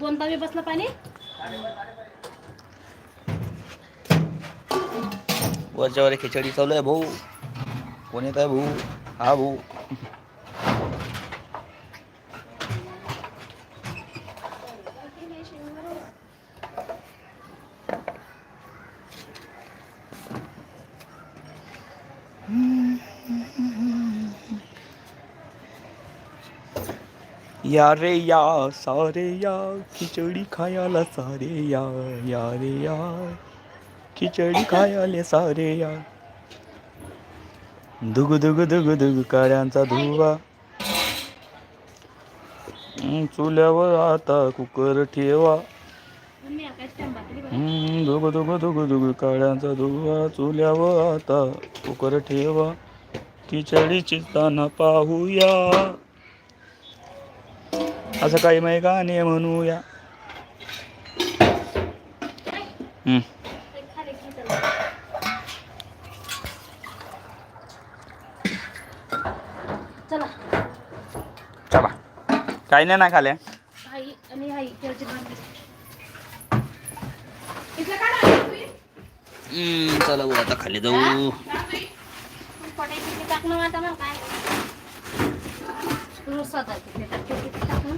दोन तावे बसलं पाणी? वरच्या वर खिचडी चालू आहे भाऊ. कोण येत आहे भाऊ? हा भाऊ. या रे या सारे या खिचडी खायला सारे या या रे या खिचडी खायाले सारे या. दुग दुग दुग दुग काड्यांचा धुवा. चुल्यावर आता कुकर ठेवा. धुग आकाश दुग दुग दुग दुग काड्यांचा धुवा. चुल्यावर आता कुकर ठेवा. खिचडी चिताना पाहूया. असं काही माही गाणे म्हणूया. हम्म. खाली खिचलं. चला. चला. काही नाही ना खाल्या. चला आता खाली जाऊ पटाई किती टाकणं आता मग काय नुसतं तर किती टाकते, किती टाकणं.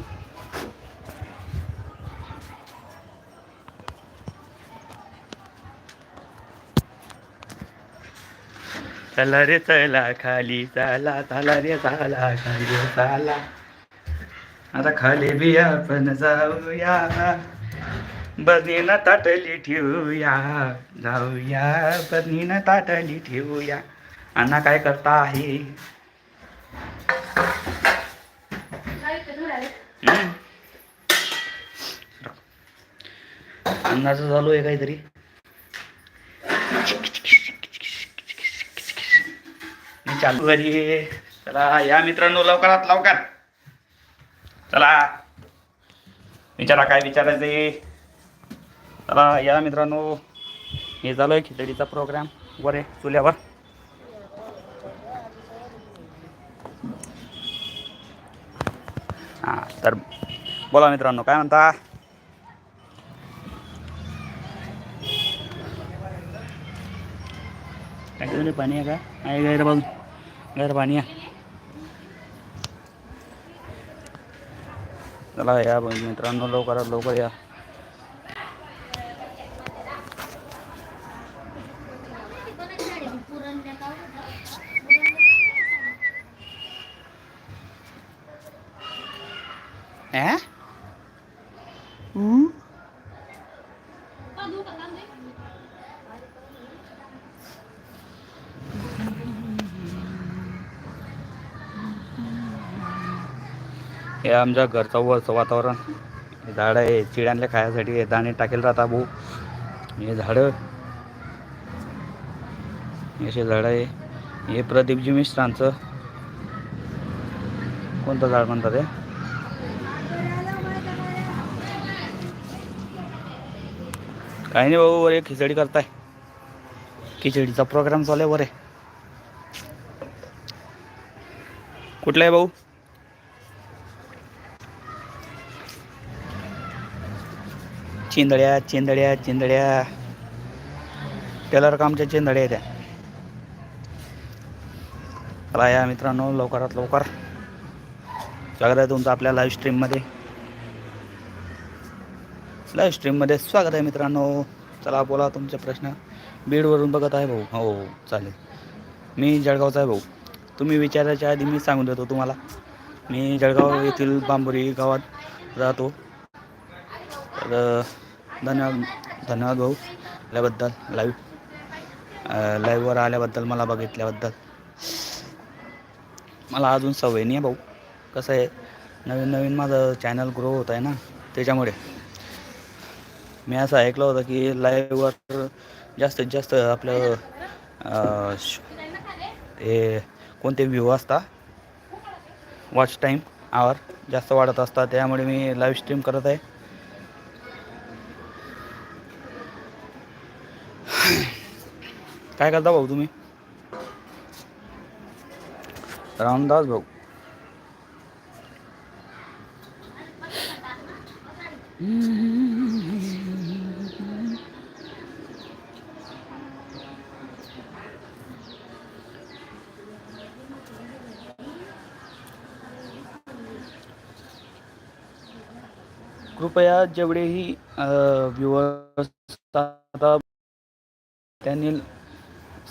चला रे चला खाली चाला चाला रे चाला खाली चाला. आता खाली बी आपण जाऊया. बरणीनं ताटली ठेवूया. जाऊया बरणीनं ताटली ठेवूया. अण्णा काय करता आहे काय अन्नाचं चालू आहे काहीतरी. चालू घरी. चला या मित्रांनो लवकरात लवकर. चला. विचारा काय विचारायचे चला या मित्रांनो. हे चालू आहे खिचडीचा प्रोग्राम वर आहे चुल्यावर. हां तर बोला मित्रांनो काय म्हणता? काय पाणी आहे का? आहे गैर बाजू गैर पाणी आहे चला या बघ मित्रांनो लवकरात लवकर या ॲ? हम्म? आमच्या घरचं वरचं वातावरण. हे झाडं आहे चिड्यांना खायसाठी हे दाणे टाकेल राहता भाऊ. हे झाडं. हे असे झाडं आहे. हे प्रदीपजी मिश्रांचं. कोणतं झाड म्हणतात हे? काही नाही भाऊ वरे एक खिचडी करताय. खिचडीचा प्रोग्राम चालू आहे वरे. आहे कुठला आहे भाऊ? चिंदड्या चिंदड्या चिंदड्या. टेलर कामच्या चिंदड्या आहेत त्या. चला या मित्रांनो लवकरात लवकर. स्वागत आहे तुमचं आपल्या लाईव्ह स्ट्रीममध्ये लाईव्ह स्ट्रीममध्ये स्वागत आहे मित्रांनो. चला बोला तुमचे प्रश्न. बीडवरून बघत आहे भाऊ. हो, हो हो चालेल. मी जळगावचा आहे भाऊ. तुम्ही विचारायच्या आधी मी सांगून देतो तुम्हाला. मी जळगाव येथील बांबोरी गावात राहतो. तर धन्यवाद धन्यवाद भाऊ आल्याबद्दल लाईव्ह लाईव्हवर आल्याबद्दल मला बघितल्याबद्दल. मला अजून सवय नाही आहे भाऊ. कसं आहे नवीन नवीन माझं चॅनल ग्रो होत आहे ना त्याच्यामुळे. मी असं ऐकलं होतं की लाईव्हवर जास्तीत जास्त आपलं श- ते कोणते व्ह्यू असता वॉच टाईम आवर जास्त वाढत असतात त्यामुळे मी लाईव्ह स्ट्रीम करत आहे. काय करता भाऊ तुम्ही? रामदास भाऊ. कृपया जेवढेही व्ह्युअर्स त्यांनी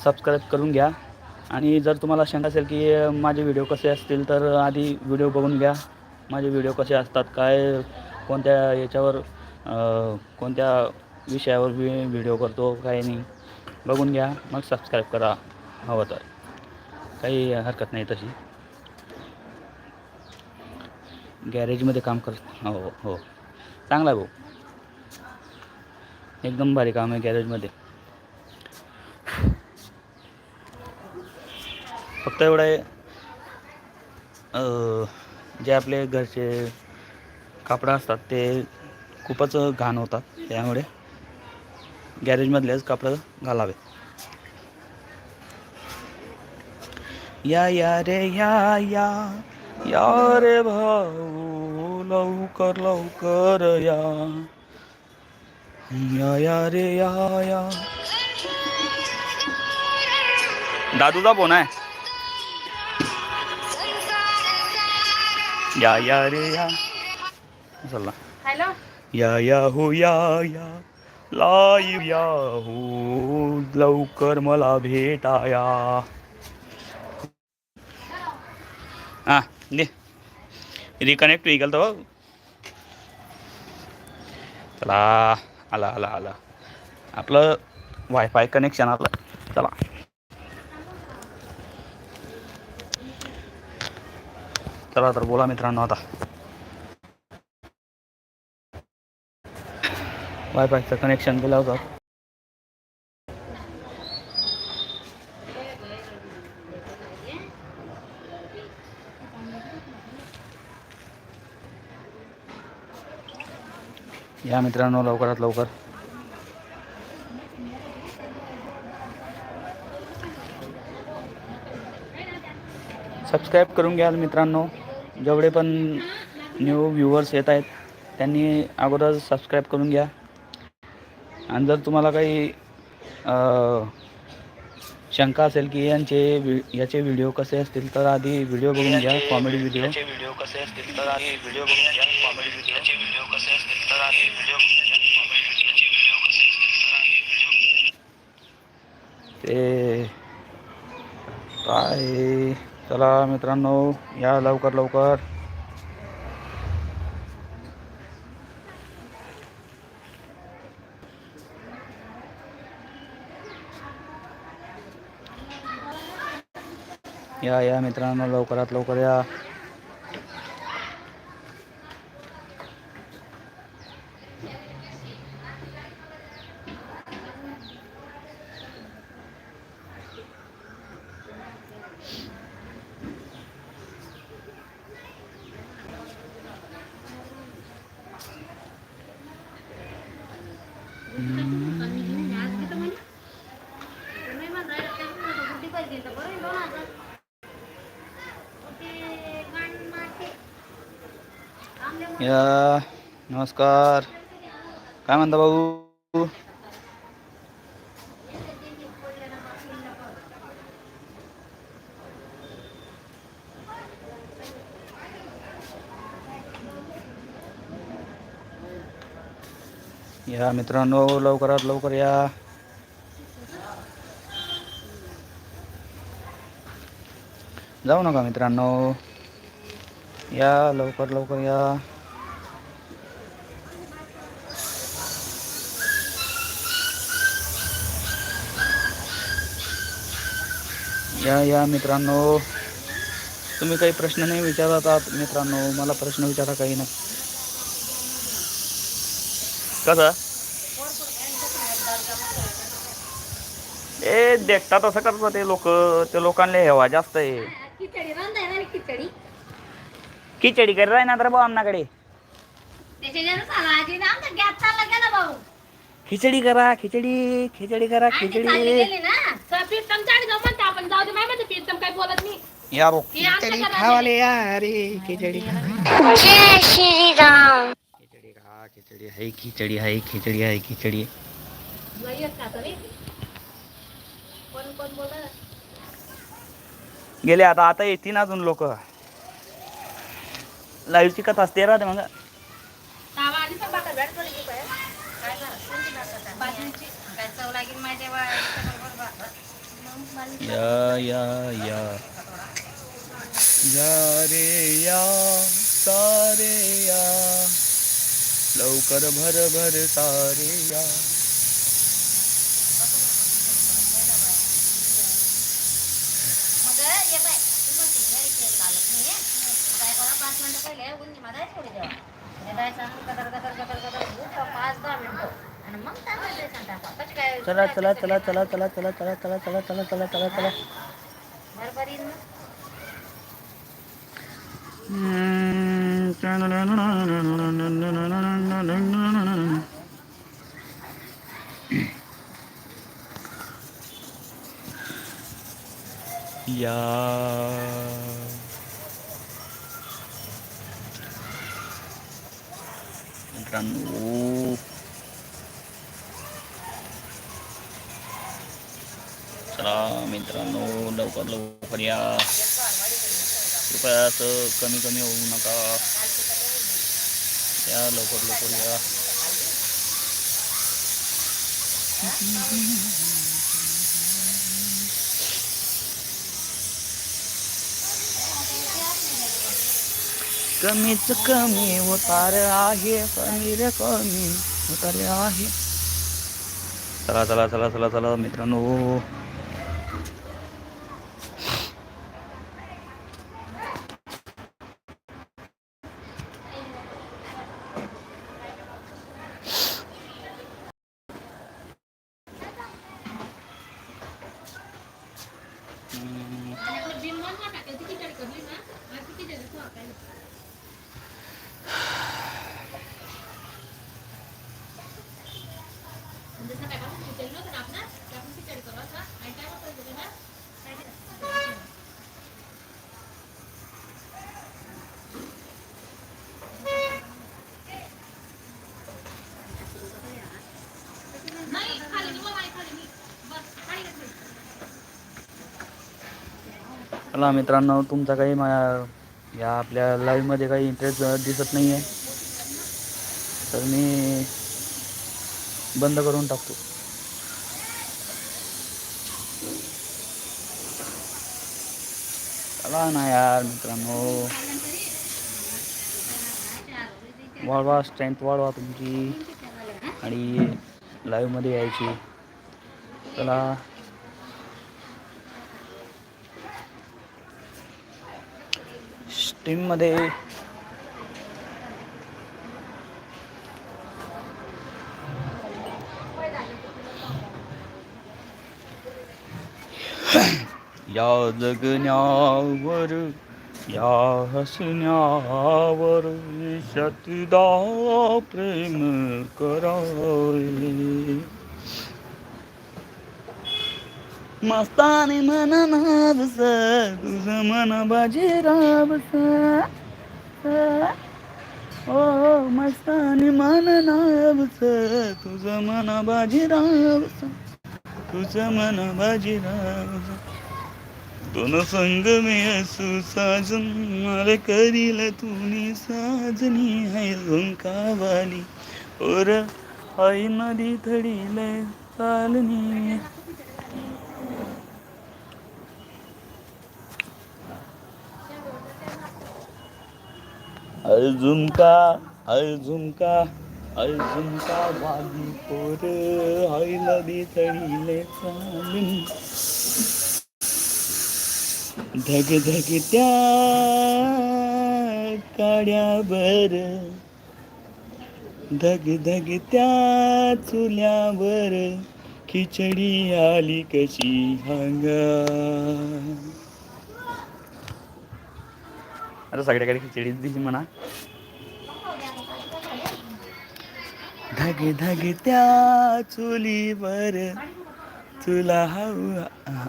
सबस्क्राईब करून घ्या. आणि जर तुम्हाला शंका असेल की माझे व्हिडिओ कसे असतील तर आधी व्हिडिओ बघून घ्या. माझे व्हिडिओ कसे असतात काय कोणत्या याच्यावर कोणत्या विषयावर मी व्हिडिओ करतो काय नाही बघून घ्या. मग सबस्क्राईब करा. हवं तर. काही हरकत नाही तशी. गॅरेजमध्ये काम कर हो हो. चांगला आहे भाऊ. एकदम भारी काम आहे गॅरेजमध्ये फक्त एवढं आहे जे आपले घरचे कापडं असतात ते खूपच घाण होतात. त्यामुळे गॅरेजमधलेच कापडं घालावे. या या रे या या या रे भाऊ लवकर लवकर या. या या रे या या. दादूचा फोन आहे. या या रे या. चला हॅलो. या या हो या या. लाईव या हो. लवकर मला भेटाया. हा दे. रिकनेक्ट वेहिकल तो? चला आला आला आला. आपलं वायफाय कनेक्शन आपलं. चला. चला तर बोला मित्रांनो आता वायफायचं कनेक्शन दिलं होतं या मित्रांनो, लवकरात लवकर। सबस्क्राईब करून घ्या मित्रांनो। जेवढे पण न्यू व्ह्युअर्स येत आहेत त्यांनी अगोदर सबस्क्राईब करून घ्या. आणि जर तुम्हाला काही शंका असेल की यांचे वि- याचे व्हिडिओ कसे असतील तर आधी व्हिडिओ बघून घ्या कॉमेडी व्हिडिओ व्हिडिओ कसे असतील तर आधी व्हिडिओ बघून घ्या कॉमेडी व्हिडिओ व्हिडिओ कसे असतील तर आधी व्हिडिओ ते काय? चला मित्रांनो या लवकर लवकर. या या मित्रांनो लवकरात लवकर या. या नमस्कार. काय म्हणता भाऊ? या मित्रांनो लवकरात लवकर या. जाऊ नका मित्रांनो. या लवकर लवकर या. या या मित्रांनो. तुम्ही काही प्रश्न नाही विचारत आहात मित्रांनो. मला प्रश्न विचारा काही ना कसं? ए देखता तसं करतात ते लोक. ते लोकांना हेवा जास्त आहे. खिचडी रांधाय ना तर भाऊ आमनाकडे. खिचडी करा खिचडी खिचडी करा खिचडी. जाऊ दे माय बोलत नाही या हे आमच्या खिचडी घरात खावाले या रे खिचडी खा खिचडी खा खिचडी आहे खिचडी आहे खिचडी आहे खिचडी लई येत का तरी? कोण कोण बोलत? गेले आता आता येतील अजून लोक लाईव्हची कथा असते राहते मग तावा आणि पण भाकर भेट करून घेऊ बाहेर. काय करा? कोणती भाकर काय? बाजरीची. काय चव लागेल माहिती आहे बा, याच्या बरोबर भाकर. मग बाजरीची. या या या. या रे या सारे या. लवकर भर भर सारे या. मग ये बाय, चला चला चला चला चला चला चला चला चला चला चला चला चला बरोबर येईल ना? या मित्रांनो लवकर लवकर या. कृपया असं कमी कमी होऊ नका. या लवकर लवकर या. कमीच कमी उतार आहे कमी कमी उतार आहे. चला चला चला चला चला मित्रांनो हम्म. आणि आपलं बिल मन ना टाकेल, ती खिचडी करली ना, मग ती खिचडी तू वाकायला. म्हणजे सकाळपासून खिचडी नव्हतं ना आपलं, तर आपण खिचडी करू असं. आणि काय होतं त्याचं ना, काय ते- नाही, खाली नाही, बाबा, खाली नाही. बस, खाली नाही. चला मित्रांनो तुमचा काही मा- या आपल्या लाईव्हमध्ये काही इंटरेस्ट दिसत नाही आहे तर मी बंद करून टाकतो. चला ना यार मित्रांनो. वाढवा स्ट्रेंथ वाढवा तुमची. आणि लाईव्हमध्ये यायची. चला. टीममध्ये या जगण्यावर या हसण्यावर शतदा प्रेम करावे. मस्तानी मन नावस तुझं मन बाजीरावस ओ मस्तानी मन नावस तुझं मन बाजीरावस तुझं मन बाजीरावस दोन संग मे असू साजन मला करील तुनी साजनी आहे झुंकावाली ओर आई नदी थडील चालनी. अजून का अजून का अजून का वाली पोर हय नदी थडीले चालनी. धग धग त्या काड्यावर धग धग त्या चुल्यावर खिचडी आली कशी हांगा. आता सगळ्याकडे खिचडीच दिली म्हणा. धगे धगे त्या चुलीवर. तुला हाऊ हा,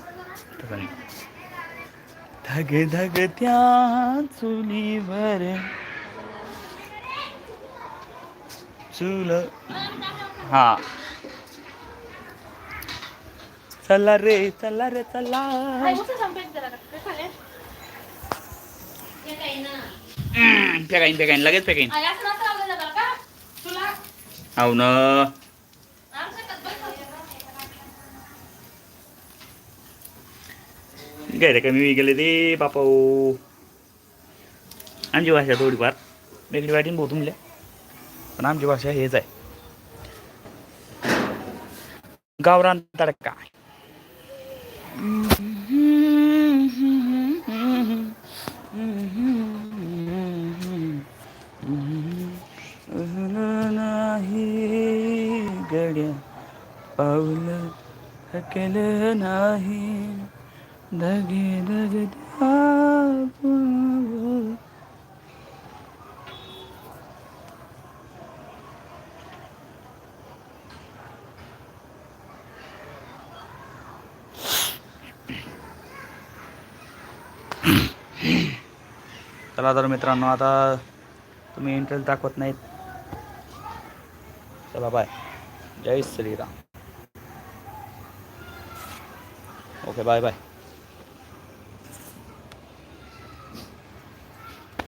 धगे धग त्या चुलीवर. चुल हा. चला रे चला रे चला. फेकाईन फेकाईन लगेच फेकाईन. हो ना. कच्चं गैर कमी गेले ते बापा आमची भाषा थोडीफार. वेगळी वाटीन भाऊ तुमल्या पण आमची भाषा हेच आहे. गावरान तडका. नाही गड्या पाऊल थकलं नाही. धगे धग चला तर मित्रांनो आता तुम्ही इंटरेस्ट दाखवत नाहीत. चला बाय जय श्रीराम. Okay bye bye